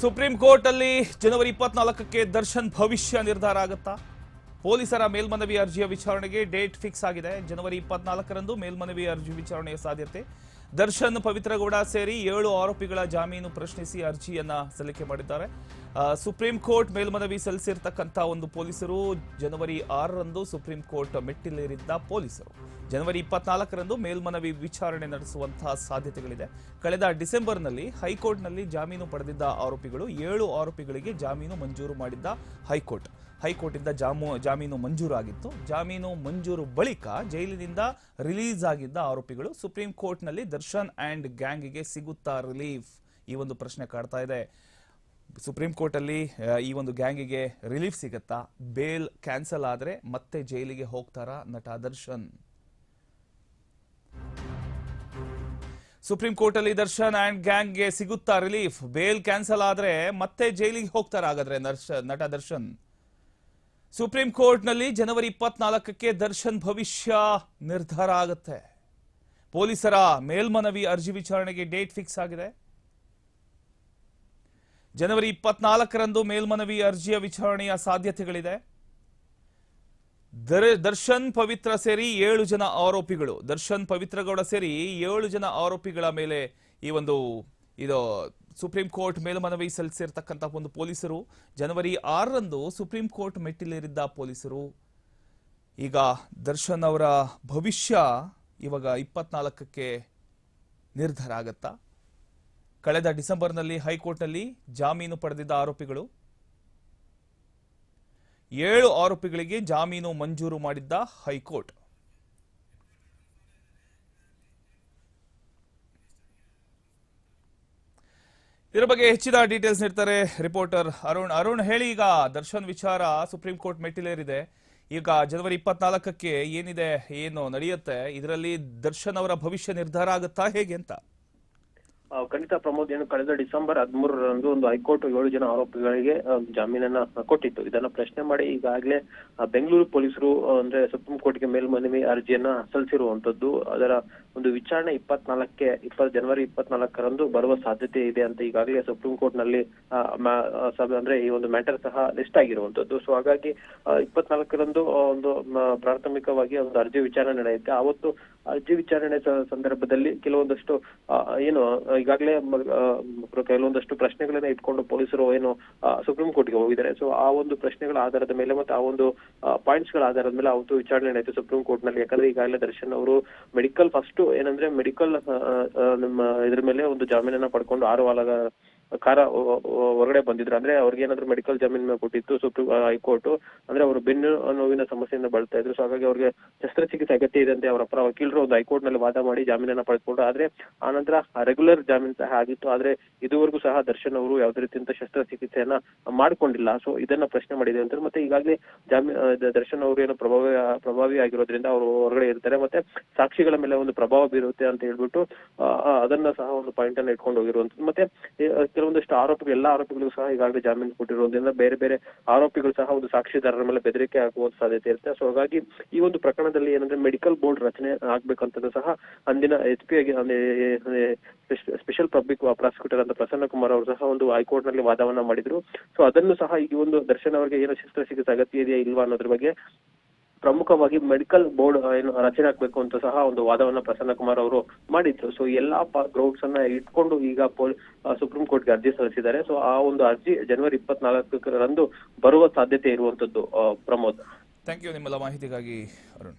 Supreme court ಅಲ್ಲಿ ಜನವರಿ ಇಪ್ಪತ್ನಾಲ್ಕಕ್ಕೆ ದರ್ಶನ್ ಭವಿಷ್ಯ ನಿರ್ಧಾರ ಆಗುತ್ತಾ? ಪೊಲೀಸರ ಮೇಲ್ಮನವಿ ಅರ್ಜಿಯ ವಿಚಾರಣೆಗೆ ಡೇಟ್ ಫಿಕ್ಸ್ ಆಗಿದೆ. ಜನವರಿ ಇಪ್ಪತ್ನಾಲ್ಕರಂದು ಮೇಲ್ಮನವಿ ಅರ್ಜಿ ವಿಚಾರಣೆಯ ಸಾಧ್ಯತೆ. ದರ್ಶನ್ ಪವಿತ್ರಗೌಡ ಸೇರಿ ಏಳು ಆರೋಪಿಗಳ ಜಾಮೀನು ಪ್ರಶ್ನಿಸಿ ಅರ್ಜಿಯನ್ನ ಸಲ್ಲಿಕೆ ಮಾಡಿದ್ದಾರೆ. ಸುಪ್ರೀಂ ಕೋರ್ಟ್ ಮೇಲ್ಮನವಿ ಸಲ್ಲಿಸಿರ್ತಕ್ಕಂಥ ಒಂದು ಪೊಲೀಸರು ಜನವರಿ ಆರರಂದು ಸುಪ್ರೀಂ ಕೋರ್ಟ್ ಮೆಟ್ಟಿಲೇರಿದ್ದ ಪೊಲೀಸರು. ಜನವರಿ ಇಪ್ಪತ್ನಾಲ್ಕರಂದು ಮೇಲ್ಮನವಿ ವಿಚಾರಣೆ ನಡೆಸುವಂತಹ ಸಾಧ್ಯತೆಗಳಿದೆ. ಕಳೆದ ಡಿಸೆಂಬರ್ನಲ್ಲಿ ಹೈಕೋರ್ಟ್ನಲ್ಲಿ ಜಾಮೀನು ಪಡೆದಿದ್ದ ಆರೋಪಿಗಳು ಏಳು ಆರೋಪಿಗಳಿಗೆ ಜಾಮೀನು ಮಂಜೂರು ಮಾಡಿದ್ದ ಹೈಕೋರ್ಟ್. ಹೈಕೋರ್ಟಿಂದ ಜಾಮು, ಜಾಮೀನು ಮಂಜೂರಾಗಿತ್ತು. ಜಾಮೀನು ಮಂಜೂರು ಬಳಿಕ ಜೈಲಿನಿಂದ ರಿಲೀಸ್ ಆಗಿದ್ದ ಆರೋಪಿಗಳು ಸುಪ್ರೀಂ ಕೋರ್ಟ್ನಲ್ಲಿ ದರ್ಶನ್ ಆ್ಯಂಡ್ ಗ್ಯಾಂಗ್ಗೆ ಸಿಗುತ್ತಾ ರಿಲೀಫ್ ಈ ಒಂದು ಪ್ರಶ್ನೆ ಕಾಡ್ತಾ ಇದೆ. ಸುಪ್ರೀಂ ಕೋರ್ಟಲ್ಲಿ ಈ ಒಂದು ಗ್ಯಾಂಗಿಗೆ ರಿಲೀಫ್ ಸಿಗತ್ತಾ? ಬೇಲ್ ಕ್ಯಾನ್ಸಲ್ ಆದ್ರೆ ಮತ್ತೆ ಜೈಲಿಗೆ ಹೋಗ್ತಾರಾ ನಟ ದರ್ಶನ್? ಸುಪ್ರೀಂ ಕೋರ್ಟ್ ಅಲ್ಲಿ ದರ್ಶನ್ ಅಂಡ್ ಗ್ಯಾಂಗ್ಗೆ ಸಿಗುತ್ತಾ ರಿಲೀಫ್ ಬೇಲ್ ಕ್ಯಾನ್ಸಲ್ ಆದ್ರೆ ಮತ್ತೆ ಜೈಲಿಗೆ ಹೋಗ್ತಾರ ಹಾಗಾದ್ರೆ ನಟ ದರ್ಶನ್? ಸುಪ್ರೀಂ ಕೋರ್ಟ್ನಲ್ಲಿ ಜನವರಿ ಇಪ್ಪತ್ನಾಲ್ಕಕ್ಕೆ ದರ್ಶನ್ ಭವಿಷ್ಯ ನಿರ್ಧಾರ ಆಗುತ್ತೆ. ಪೊಲೀಸರ ಮೇಲ್ಮನವಿ ಅರ್ಜಿ ವಿಚಾರಣೆಗೆ ಡೇಟ್ ಫಿಕ್ಸ್ ಆಗಿದೆ. ಜನವರಿ ಇಪ್ಪತ್ನಾಲ್ಕರಂದು ಮೇಲ್ಮನವಿ ಅರ್ಜಿಯ ವಿಚಾರಣೆಯ ಸಾಧ್ಯತೆಗಳಿದೆ. ದರ್- ದರ್ಶನ್ ಪವಿತ್ರ ಸೇರಿ ಏಳು ಜನ ಆರೋಪಿಗಳು. ದರ್ಶನ್ ಪವಿತ್ರಗೌಡ ಸೇರಿ ಏಳು ಜನ ಆರೋಪಿಗಳ ಮೇಲೆ ಈ ಒಂದು, ಇದು ಸುಪ್ರೀಂ ಕೋರ್ಟ್ ಮೇಲ್ಮನವಿ ಸಲ್ಲಿಸಿರ್ತಕ್ಕಂಥ ಒಂದು ಪೊಲೀಸರು. ಜನವರಿ ಆರರಂದು ಸುಪ್ರೀಂ ಕೋರ್ಟ್ ಮೆಟ್ಟಿಲೇರಿದ್ದ ಪೊಲೀಸರು. ಈಗ ದರ್ಶನ್ ಅವರ ಭವಿಷ್ಯ ಇವಾಗ ಇಪ್ಪತ್ನಾಲ್ಕಕ್ಕೆ ನಿರ್ಧಾರ ಆಗತ್ತಾ? ಕಳೆದ ಡಿಸೆಂಬರ್ನಲ್ಲಿ ಹೈಕೋರ್ಟ್ನಲ್ಲಿ ಜಾಮೀನು ಪಡೆದಿದ್ದ ಆರೋಪಿಗಳು ಏಳು ಆರೋಪಿಗಳಿಗೆ ಜಾಮೀನು ಮಂಜೂರು ಮಾಡಿದ್ದ ಹೈಕೋರ್ಟ್. ಇದರ ಬಗ್ಗೆ ಹೆಚ್ಚಿನ ಡೀಟೇಲ್ಸ್ ನೀಡ್ತಾರೆ ರಿಪೋರ್ಟರ್ ಅರುಣ್. ಅರುಣ್, ಹೇಳಿ ಈಗ ದರ್ಶನ್ ವಿಚಾರ ಸುಪ್ರೀಂ ಕೋರ್ಟ್ ಮೆಟ್ಟಿಲೇರಿದೆ. ಈಗ ಜನವರಿ ಇಪ್ಪತ್ನಾಲ್ಕಕ್ಕೆ ಏನಿದೆ, ಏನು ನಡೆಯುತ್ತೆ, ಇದರಲ್ಲಿ ದರ್ಶನ್ ಅವರ ಭವಿಷ್ಯ ನಿರ್ಧಾರ ಆಗುತ್ತಾ ಹೇಗೆ ಅಂತ? ಖಂಡಿತ ಪ್ರಮೋದ್ ಏನು ಕಳೆದ ಡಿಸೆಂಬರ್ ಹದಿಮೂರರಂದು ಒಂದು ಹೈಕೋರ್ಟ್ ಏಳು ಜನ ಆರೋಪಿಗಳಿಗೆ ಜಾಮೀನನ್ನ ಕೊಟ್ಟಿತ್ತು. ಇದನ್ನ ಪ್ರಶ್ನೆ ಮಾಡಿ ಈಗಾಗಲೇ ಬೆಂಗಳೂರು ಪೊಲೀಸರು ಅಂದ್ರೆ ಸುಪ್ರೀಂ ಕೋರ್ಟ್ಗೆ ಮೇಲ್ಮನವಿ ಅರ್ಜಿಯನ್ನ ಸಲ್ಲಿಸಿರುವಂತದ್ದು. ಅದರ ಒಂದು ವಿಚಾರಣೆ ಇಪ್ಪತ್ನಾಲ್ಕಕ್ಕೆ ಇಪ್ಪತ್ ಜನವರಿ ಇಪ್ಪತ್ನಾಲ್ಕರಂದು ಬರುವ ಸಾಧ್ಯತೆ ಇದೆ ಅಂತ ಈಗಾಗಲೇ ಸುಪ್ರೀಂ ಕೋರ್ಟ್ನಲ್ಲಿ ಅಂದ್ರೆ ಈ ಒಂದು ಮ್ಯಾಟರ್ ಸಹ ಲಿಸ್ಟ್ ಆಗಿರುವಂತದ್ದು. ಸೊ ಹಾಗಾಗಿ ಇಪ್ಪತ್ನಾಲ್ಕರಂದು ಒಂದು ಪ್ರಾಥಮಿಕವಾಗಿ ಒಂದು ಅರ್ಜಿ ವಿಚಾರಣೆ ನಡೆಯುತ್ತೆ. ಅವತ್ತು ಅರ್ಜಿ ವಿಚಾರಣೆ ಸಂದರ್ಭದಲ್ಲಿ ಕೆಲವೊಂದಷ್ಟು ಏನು ಈಗಾಗಲೇ ಕೆಲವೊಂದಷ್ಟು ಪ್ರಶ್ನೆಗಳನ್ನ ಇಟ್ಕೊಂಡು ಪೊಲೀಸರು ಏನು ಸುಪ್ರೀಂ ಕೋರ್ಟ್ಗೆ ಹೋಗಿದ್ದಾರೆ. ಸೊ ಆ ಒಂದು ಪ್ರಶ್ನೆಗಳ ಆಧಾರದ ಮೇಲೆ ಮತ್ತೆ ಆ ಒಂದು ಪಾಯಿಂಟ್ಸ್ಗಳ ಆಧಾರದ ಮೇಲೆ ಅವತ್ತು ವಿಚಾರಣೆ ನಡೆಯಿತು ಸುಪ್ರೀಂ ಕೋರ್ಟ್ನಲ್ಲಿ ಯಾಕಂದ್ರೆ ಈಗಾಗಲೇ ದರ್ಶನ್ ಅವರು ಮೆಡಿಕಲ್ ಫಸ್ಟ್ ಏನಂದ್ರೆ ಮೆಡಿಕಲ್ ನಮ್ಮ ಇದ್ರ ಮೇಲೆ ಒಂದು ಜಾಮೀನನ್ನ ಪಡ್ಕೊಂಡು ಆರು ವಾರ ಕಾರ ಹೊರಗಡೆ ಬಂದಿದ್ರು. ಅಂದ್ರೆ ಅವ್ರಿಗೆ ಏನಾದ್ರು ಮೆಡಿಕಲ್ ಜಾಮೀನ್ ಕೊಟ್ಟಿತ್ತು, ಸುಪ್ರೀಂ ಹೈಕೋರ್ಟ್. ಅಂದ್ರೆ ಅವರು ಬೆನ್ನು ನೋವಿನ ಸಮಸ್ಯೆಯಿಂದ ಬಳಸ್ತಾ ಇದ್ರು. ಸೊ ಹಾಗಾಗಿ ಅವ್ರಿಗೆ ಶಸ್ತ್ರಚಿಕಿತ್ಸೆ ಅಗತ್ಯ ಇದೆ ಅಂತ ಅವರ ಪರ ವಕೀಲರು ಒಂದು ಹೈಕೋರ್ಟ್ನಲ್ಲಿ ವಾದ ಮಾಡಿ ಜಾಮೀನನ್ನ ಪಡೆದುಕೊಂಡು ಆದ್ರೆ ಆ ನಂತರ ರೆಗ್ಯುಲರ್ ಜಾಮೀನ್ ಸಹ ಆಗಿತ್ತು. ಆದ್ರೆ ಇದುವರೆಗೂ ಸಹ ದರ್ಶನ್ ಅವರು ಯಾವುದೇ ರೀತಿಯಂತ ಶಸ್ತ್ರಚಿಕಿತ್ಸೆಯನ್ನ ಮಾಡ್ಕೊಂಡಿಲ್ಲ. ಸೊ ಇದನ್ನ ಪ್ರಶ್ನೆ ಮಾಡಿದೆ ಅಂತ ಮತ್ತೆ ಈಗಾಗಲೇ ಜಾಮೀನ್ ದರ್ಶನ್ ಅವರು ಏನು ಪ್ರಭಾವಿ ಪ್ರಭಾವಿ ಆಗಿರೋದ್ರಿಂದ ಅವರು ಹೊರಗಡೆ ಇರ್ತಾರೆ. ಮತ್ತೆ ಸಾಕ್ಷಿಗಳ ಮೇಲೆ ಒಂದು ಪ್ರಭಾವ ಬೀರುತ್ತೆ ಅಂತ ಹೇಳ್ಬಿಟ್ಟು ಅದನ್ನ ಸಹ ಒಂದು ಪಾಯಿಂಟ್ ಅನ್ನ ಇಟ್ಕೊಂಡು ಹೋಗಿರುವಂತದ್ದು. ಮತ್ತೆ ಕೆಲವೊಂದಷ್ಟು ಆರೋಪಿಗಳು, ಎಲ್ಲಾ ಆರೋಪಿಗಳು ಸಹ ಈಗಾಗಲೇ ಜಾಮೀನು ಕೊಟ್ಟಿರೋದ್ರಿಂದ ಬೇರೆ ಬೇರೆ ಆರೋಪಿಗಳು ಸಹ ಒಂದು ಸಾಕ್ಷಿದಾರರ ಮೇಲೆ ಬೆದರಿಕೆ ಆಗುವ ಸಾಧ್ಯತೆ ಇರುತ್ತೆ. ಸೊ ಹಾಗಾಗಿ ಈ ಒಂದು ಪ್ರಕರಣದಲ್ಲಿ ಏನಂದ್ರೆ ಮೆಡಿಕಲ್ ಬೋರ್ಡ್ ರಚನೆ ಆಗ್ಬೇಕಂತದ್ದು ಸಹ ಅಂದಿನ ಎಚ್ ಪಿ ಆಗಿ ಸ್ಪೆಷಲ್ ಪಬ್ಲಿಕ್ ಪ್ರಾಸಿಕ್ಯೂಟರ್ ಅಂತ ಪ್ರಸನ್ನ ಕುಮಾರ್ ಅವರು ಸಹ ಒಂದು ಹೈಕೋರ್ಟ್ನಲ್ಲಿ ವಾದವನ್ನ ಮಾಡಿದ್ರು. ಸೊ ಅದನ್ನು ಸಹ ಈ ಒಂದು ದರ್ಶನ್ ಅವರಿಗೆ ಏನೋ ಏನು ಸಿಗುತ್ತೆ ಅಗತ್ಯ ಇದೆಯಾ ಇಲ್ವಾ ಅನ್ನೋದ್ರ ಬಗ್ಗೆ ಪ್ರಮುಖವಾಗಿ ಮೆಡಿಕಲ್ ಬೋರ್ಡ್ ಏನು ರಚನೆ ಆಗ್ಬೇಕು ಅಂತ ಸಹ ಒಂದು ವಾದವನ್ನ ಪ್ರಸನ್ನ ಕುಮಾರ್ ಅವರು ಮಾಡಿದ್ರು. ಸೊ ಎಲ್ಲಾ ಗ್ರೌಂಡ್ಸ್ ಅನ್ನ ಇಟ್ಕೊಂಡು ಈಗ ಸುಪ್ರೀಂ ಕೋರ್ಟ್ಗೆ ಅರ್ಜಿ ಸಲ್ಲಿಸಿದ್ದಾರೆ. ಸೊ ಆ ಒಂದು ಅರ್ಜಿ ಜನವರಿ ಇಪ್ಪತ್ನಾಲ್ಕರಂದು ಬರುವ ಸಾಧ್ಯತೆ ಇರುವಂತದ್ದು ಪ್ರಮೋದ್. ಥ್ಯಾಂಕ್ ಯು ನಿಮ್ಮೆಲ್ಲ ಮಾಹಿತಿಗಾಗಿ, ಅರುಣ್.